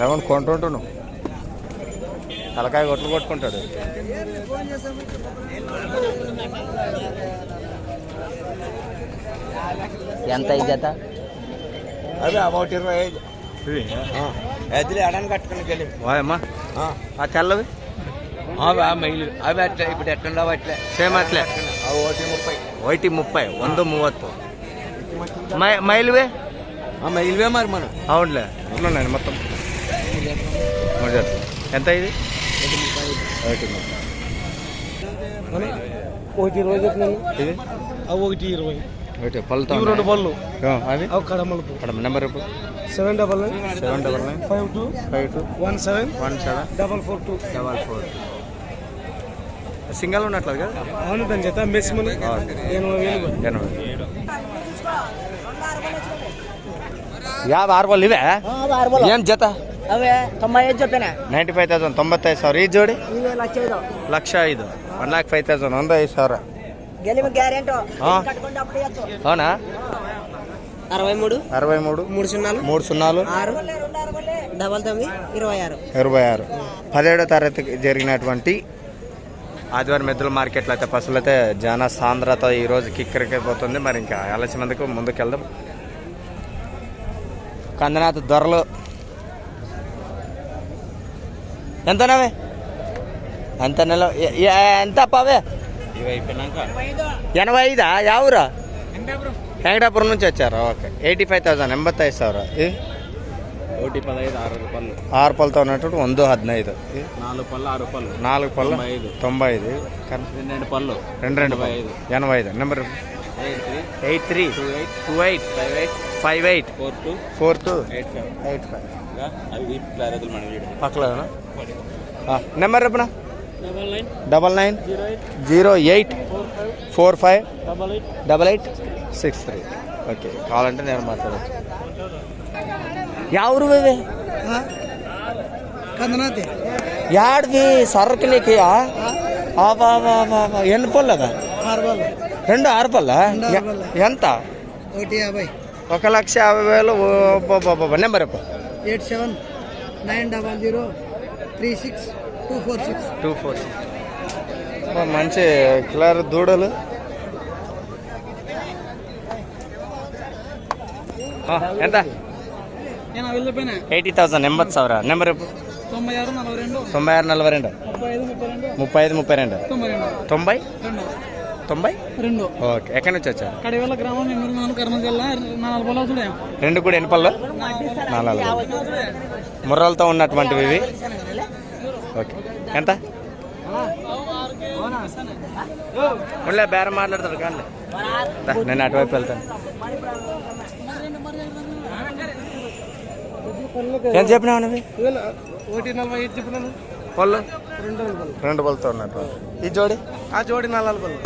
Eleven కొంటుంటు నువ్వు తలకాయ కొట్లు కొట్టుకుంటాడు. ఎంత జత? అదే ఒకటి ఇరవై ఐదు. ఎద్దులు ఎడానికి కట్టుకుని ఆ. తెల్లవి? అవి ఆ మైలు. అవి అట్లా ఇప్పుడు ఎట్లా అట్లే. సేమ్ అట్లే. ఒకటి ముప్పై. ఒకటి ముప్పై వంద మూవత్తు. మై మైలువే? ఆ మైలువే మరి మనం. అవునులే. ఉన్నాయండి మొత్తం. ఎంత ఇది? ఒకటి ముప్పై. ఒకటి చెప్పినాను ఇది? ఒకటి ఇరవై. ఒకటి పళ్ళు రెండు పళ్ళు. అవి? కడమలుపు. కడమ number seven double nine. Seven double nine. Five two. Five two. One seven. One seven. Double four two. Double four single ఉన్నట్లేదు కదా? అవును దాని చేత మెక్సిమం ఎనభై వేలు ఎనభై యాభై ఆరు పళ్ళు ఇవే? ఏం జత? అవే తొంభై ఐదు చెప్పిన. నైంటీ ఫైవ్ థౌసండ్ తొంభై ఐదు ಸಾವಿರ ಈ ಜೋಡಿ ಲಕ್ಷ ಐದು ಲಕ್ಷ ಐದು ಒನ್ ಲ್ಯಾಕ್ ಫೈವ್ ತೌಸಂಡ್ ಒಂದು ಐದು ಸಾವಿರ గెలిమి గ్యారెంటీ. అవునా? అరవై మూడు. అరవై మూడు. మూడు సున్నాలు. మూడు సున్నాలు. ఆరు. డబల్ తొమ్మిది ఇరవై ఆరు. ఇరవై ఆరు. పదిహేడో తరగతికి జరిగినటువంటి ఆదివారం ఎద్దుల మార్కెట్లో అయితే పశువులు అయితే జన సాంద్రత ఈరోజు కిక్కెరకైపోతుంది. మరి ఇంకా ఆలస్యం మందికి ముందుకెళ్దాం కందనాథ్ ధరలు ఎంతనవే ఎంత నెల? ఎంత పవే ఎనభై ఐదా యావురా వెంకటాపురం. నుంచి వచ్చారా? ఓకే. ఎయిటీ ఫైవ్ థౌసండ్ ಎಂಬತ್ತೈದು ఐదు సార్ ఆరు ఆరు పళ్ళతో ఉన్నట్టు ಒಂದು హద్నైదు. నాలుగు పళ్ళు ఆరు పళ్ళు. నాలుగు ఐదు తొంభై ఐదు రెండు రెండు పళ్ళు. రెండు రెండు ఐదు ఎనభై ఐదు number eight three. Two eight. Two eight. Five eight. Five eight. Four two. Four two. Eight five. Eight five. అవి పక్కల number రేపునా Double nine double nine zero eight zero eight four five four five double eight double eight six three okay కావాలంటే నేను మాట్లాడచ్చు ಯಾವ್ರು ಇವೆ కందనాథే ಯಾಡ್ವಿ సరకునికి ఎన్ని పళ్ళు అదా ఆరు వాళ్ళు రెండు ఆరు పళ్ళ రెండు ఆరు పళ్ళ. ఎంత ఒకటి యాభై ఒక లక్ష యాభై వేలు నెంబర్ చెప్పు eight seven nine double zero three six two four six. మంచి క్లర్ దూడలు. ఎంత? ఎయిటీ థౌసండ్ ఎంబత్ సవరా? నెంబర్ తొంభై ఆరు నలభై రెండు. ముప్పై ఐదు ముప్పై రెండు. తొంభై తొంభై? రెండు. ఓకే ఎక్కడి నుంచి వచ్చారు? కడివేళ గ్రామం కర్మ జిల్లా రెండు కూడా ఎన్ని పళ్ళు? నాలుగు. ముర్రలతో ఉన్నటువంటివి ఇవి. ఎంత? ఉండలే బేరం మాట్లాడతాడు కానీ నేను అటువైపు వెళ్తాను. ఏం చెప్పినావు నువ్వు? పళ్ళు? రెండు పళ్ళతో ఉన్నటువంటి ఈ జోడి? ఆ జోడి నాలుగు పళ్ళు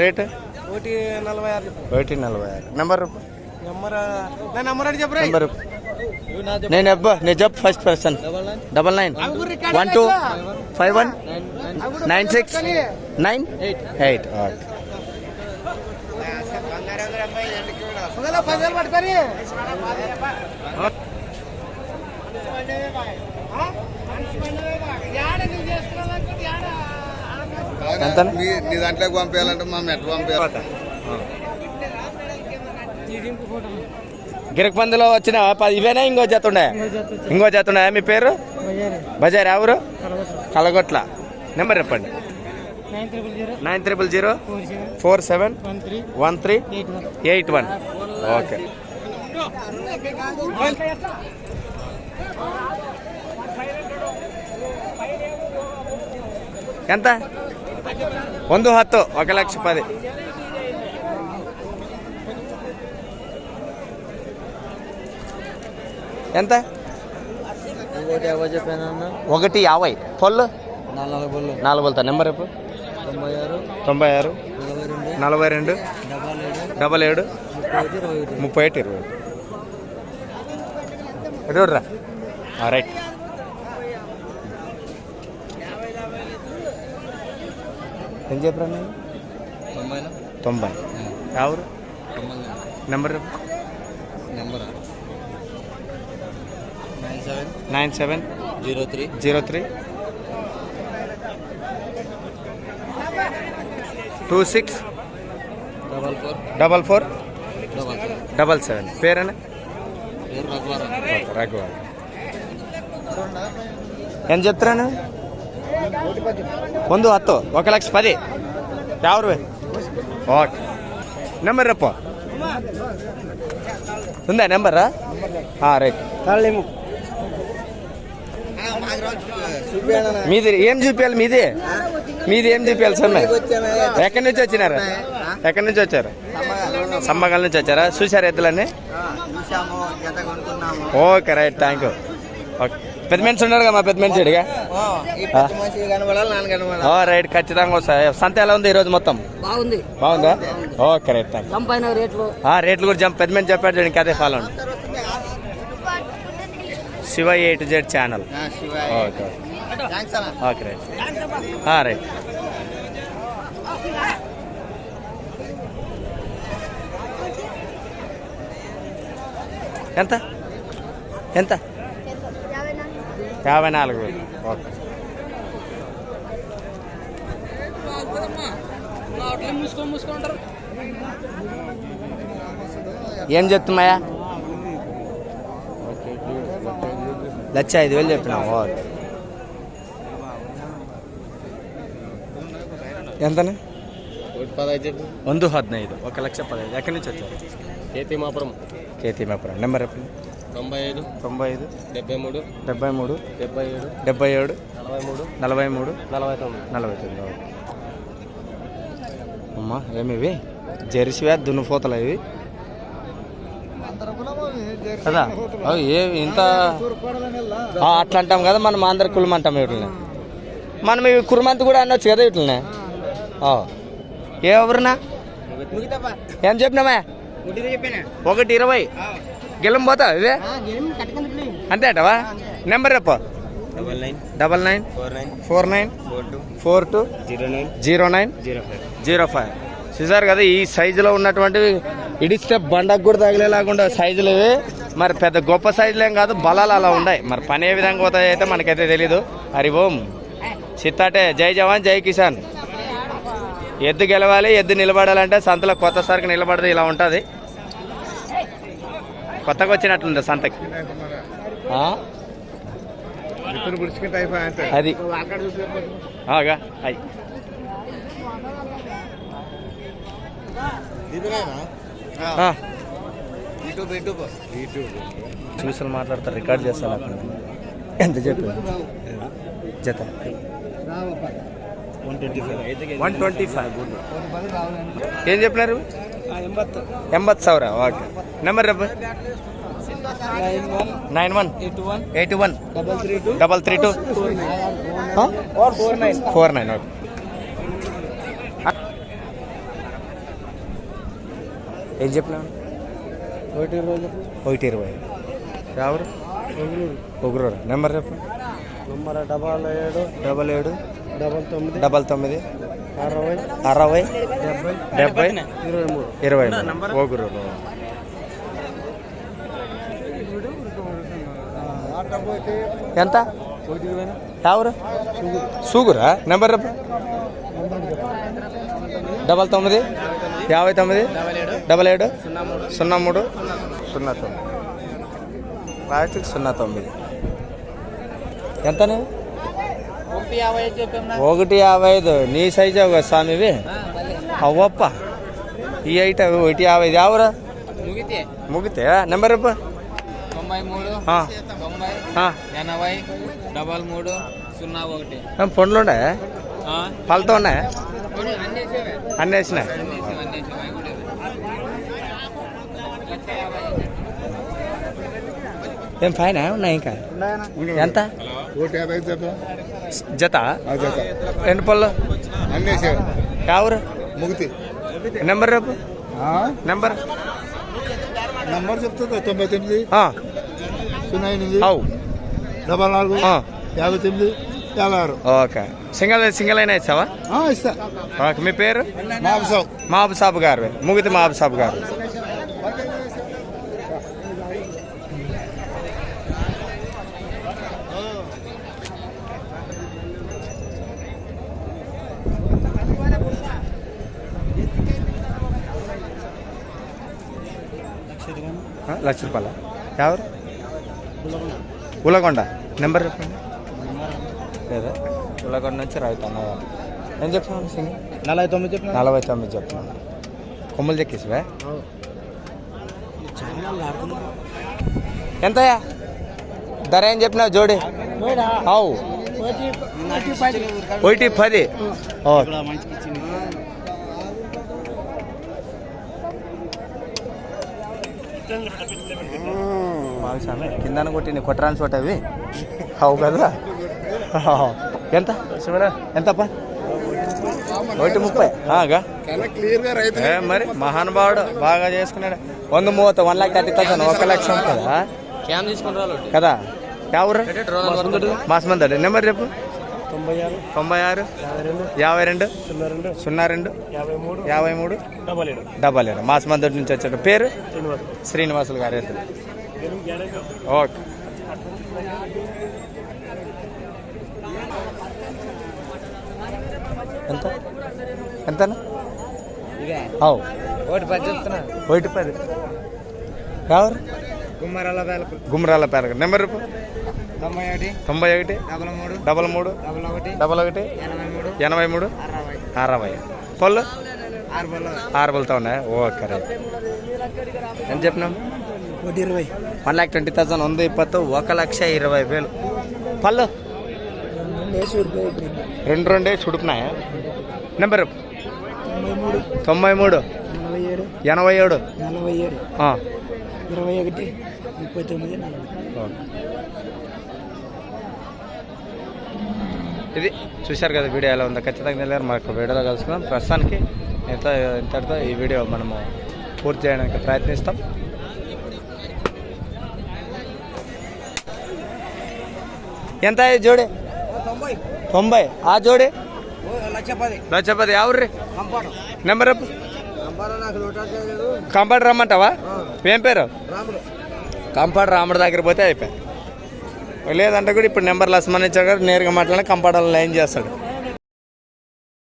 రేటు? ఒకటి నలభై ఆరు ఒకటి నలభై ఆరు. Number number? నా నెంబర్ అంటే చెప్పరా నెంబర్ నేను అబ్బా నేను చెప్పు first person double nine one two five one nine six nine eight okay పదివేలు పట్టుకొని ఎంత నీ దాంట్లోకి పంపించాలంటే మా మెట్ట పంపించాలి గిరకపందిలో వచ్చిన పది ఇవేనా ఇంకో జత ఉండే ఇంకో జత ఉన్నాయా మీ పేరు బజార్ ఎవరు కలగొట్ల నెంబర్ చెప్పండి nine triple zero nine triple zero four seven four seven one three one three eight one eight one okay ఎంత ಒಂದು ಹತ್ತು ఒక లక్ష పది ఎంత? ఒకటి యాభై పళ్ళు నాలుగు పళ్ళు నెంబర్ ఎప్పుడు తొంభై ఆరు నలభై రెండు. డబల్ ఏడు. ముప్పై ఒకటి ఇరవై ఒకటి. ముప్పై ఒకటి ఇరవై ఇరవై రా రైట్. ఏం చెప్పరా తొంభై. ఎవరు? Number number? nine seven nine seven zero three zero three two six double four double four double seven double seven పేరేనా పేరు రఘువరం రఘువారు ఏం చెప్తున్నాను ಒಂದು ಹತ್ತು ఒక లక్ష పది ಯಾವ್ರು ఓకే నెంబర్ రప్ప ఉందా నెంబరా రైట్ మీది ఏం చూపించాలి మీది? మీది ఏం చూపించాలి సమ్మె? ఎక్కడి నుంచి వచ్చినారు? ఎక్కడి నుంచి వచ్చారు? సమ్మగల్ నుంచి వచ్చారా? చూసారు ఎద్దులన్నీ? కొనుక్కున్నాము okay right thank you. Okay. పెద్ద మనిషి ఉన్నాడుగా మా పెద్ద మనిషి ఇడిగా ఈ రైట్ ఖచ్చితంగా వస్తాయి సంత ఎలా ఉంది ఈరోజు మొత్తం? బాగుంది. బాగుందా? ఓకే రైట్ థ్యాంక్ రేట్లు. యూ రేట్లు కూడా జంప్. పెద్ద మనిషి చెప్పాడు చూడండి అదే follow Shiva A to Z channel okay. Okay right right ఎంత? ఎంత? యాభై నాలుగు వేలు. ఓకే. ఏం చెప్తున్నాయా? లక్ష ఐదు వేలు చెప్పినావు ఓకే. ఎంతనే పదహైదు చెప్పు ಒಂದು ಹದಿನೈದು ఒక లక్ష పదహైదు ఎక్కడి నుంచి వచ్చారు కేతి మాపురం కేతీమాపురం నెంబర్ చెప్పండి తొంభై ఐదు తొంభై ఐదు డెబ్బై మూడు డెబ్బై మూడు డెబ్బై ఏడు డెబ్బై ఏడు నలభై మూడు నలభై మూడు నలభై తొమ్మిది నలభై తొమ్మిది ఓకే. అమ్మా ఏమివి జెర్సీవా దున్నుపోతలు ఇవి కదా అవి ఏ ఇంత ఆ, అట్లా అంటాం కదా మనం ఆంధ్ర కులం అంటాం వీటిని మనం ఇవి కుర్మంత్ కూడా అనొచ్చు కదా వీటిని ఏ ఎవరినా ఏం చెప్పినామా ఒకటి ఇరవై. గెలం పోతా ఇవే? అంతే అంటవా? నెంబర్ చెప్ప. Double nine. Double nine. Four nine. Four two. Zero nine. Zero five. చూసారు కదా ఈ సైజులో ఉన్నటువంటి ఇడిస్తే బండకు కూడా తగిలేలాకుండా సైజులు ఇవి. మరి పెద్ద గొప్ప సైజులు ఏం కాదు బలాలు అలా ఉన్నాయి మరి పని ఏ విధంగా పోతాయి అయితే మనకైతే తెలీదు. హరి ఓం. చిత్తాటే. జై జవాన్ జై కిసాన్. ఎద్దు గెలవాలి ఎద్దు నిలబడాలంటే సంతలో కొత్త సరుకు నిలబడదు ఇలా ఉంటుంది. కొత్తగా వచ్చినట్లుంది సంతకి? అది. ఆగా అయి. ఆ. యూట్యూబ్ యూట్యూబ్ చూసి మాట్లాడతారు రికార్డ్ చేస్తాను ఎంత చెప్పు? జత. one twenty five one twenty five ఏం చెప్పినారు ಎಂಬತ್ತು ಸಾವಿರ okay number ರಪ್ಪ nine one eighty one double three two double three two four nine four nine okay ఏం చెప్పినా ఒకటి రోజు ఒకటి ఇరవై ఎవరు ఒకరు నెంబర్ చెప్పు నంబర్ డబల్ ఏడు డబల్ ఏడు డబల్ తొమ్మిది. డబల్ తొమ్మిది. అరవై. అరవై. డెబ్బై. డెబ్బై. ఇరవై మూడు. ఇరవై ఒకరు ఎంత? ఎవరు? సూగురా? నెంబర్ డబల్ తొమ్మిది. యాభై తొమ్మిది. డబల్ ఏడు. సున్నా మూడు. సున్నా తొమ్మిది. లాస్ట్కి సున్నా తొమ్మిది. ఎంతనే ఒకటి యాభై ఐదు నీ సైజు ఒక స్వామివి అవ్వప్ప. ఈ ఐట ఒకటి యాభై ఐదు. ఎవరు ముగితే. నెంబర్ తొంభై మూడు తొంభై. ఎనభై డబల్ మూడు సున్నా ఒకటి. పండ్లు ఉన్నాయా? పళ్ళతో ఉన్నాయా? అన్నీ వేసినాయి? ఏం ఫైన్ ఉన్నాయి ఇంకా ఎంత. జత. రెండు పళ్ళు ఎవరు ముగితి నెంబర్ రేపు? నెంబర్ నంబర్ చెప్తుందా తొంభై తొమ్మిది సున్నా ఎనిమిది అవు డబల్ నాలుగు యాభై తొమ్మిది యాభై ఆరు ఓకే సింగల్ సింగల్ అయినా ఇస్తావా ఇస్తా ఓకే మీ పేరు మాంసం మాబు సాబు గారు ముగిది మాబు సాబు గారు లక్ష రూపాయల ఎవరు ఉలగొండ నెంబర్ చెప్పండి లేదా ఉలగొండ నుంచి రైతు అన్నవాళ్ళు ఏం చెప్తున్నాను సింగల్ నలభై తొమ్మిది చెప్పిన నలభై తొమ్మిది చెప్తున్నాను కొమ్ములు చెక్కేసివే ఎంతయా ధర ఏం చెప్పినావు జోడి అవు ఒకటి పది ఓకే బాగా స్వామి కిందన కొట్టి కొట్టరాని చోట అవి. అవు కదా? ఎంత? ఎంతప్ప? ఒకటి ముప్పై. ఆగా. క్లియర్గా రైతు ఏ మరి మహానుభావుడు బాగా చేసుకున్నాడు. వంద మూవత వన్ లాక్ థర్టీ థౌసండ్ ఒక లక్ష కదా కదా? ఎవరు? మాసమందడు నెంబర్ రేపు తొంభై ఆరు. తొంభై ఆరు. యాభై రెండు. సున్నా రెండు. యాభై మూడు. డబల్ ఏడు. మాసమందడి నుంచి వచ్చాడు. పేరు? శ్రీనివాసులు గారు. ఓకే. ఎంత? ఎంతనా? ఒకటి పది చెప్తున్నా. ఒకటి పది. వేలకు గుమ్మరాల పేర నెంబర్ తొంభై ఒకటి తొంభై ఒకటి డబల్ మూడు డబల్ మూడు డబల్ ఒకటి డబల్ ఒకటి ఎనభై మూడు ఎనభై మూడు అరవై. పళ్ళు? ఆరు బల్ల ఆరు పళ్ళతో ఉన్నాయి? ఓకే రైట్ ఎంత చెప్పినాం ఒకటి ఇరవై. వన్ ల్యాక్ ట్వంటీ థౌసండ్ ఉంది ఇప్పತ್ತು ఒక లక్ష ఇరవై వేలు. పళ్ళు? రెండు రెండే చుడుకున్నాయా నెంబర్. తొంభై మూడు తొంభై మూడు నలభై ఏడు ఎనభై ఏడు. ఇరవై ఒకటి ముప్పై తొమ్మిది నలభై. ఇది చూశారు కదా వీడియో ఎలా ఉందో ఖచ్చితంగా తెలియారు మనకు వీడియోలో కలుసుకుందాం. ప్రస్తుతానికి ఇంత ఇంతటితో ఈ వీడియో మనము పూర్తి చేయడానికి ప్రయత్నిస్తాం. ఎంత ఈ జోడి? తొంభై. ఆ జోడి? లక్ష పది ఎవరు నెంబర్. కంపాడు రమ్మంటావా? ఏం పేరు? రాముడు. కంపాడు రాముడి దగ్గర పోతే అయిపోయి లేదంటే కూడా ఇప్పుడు నెంబర్ లస్మన్ ఇచ్చాడు కదా నేరుగా మాట్లాడి కంపాడు లైన్ చేస్తాడు.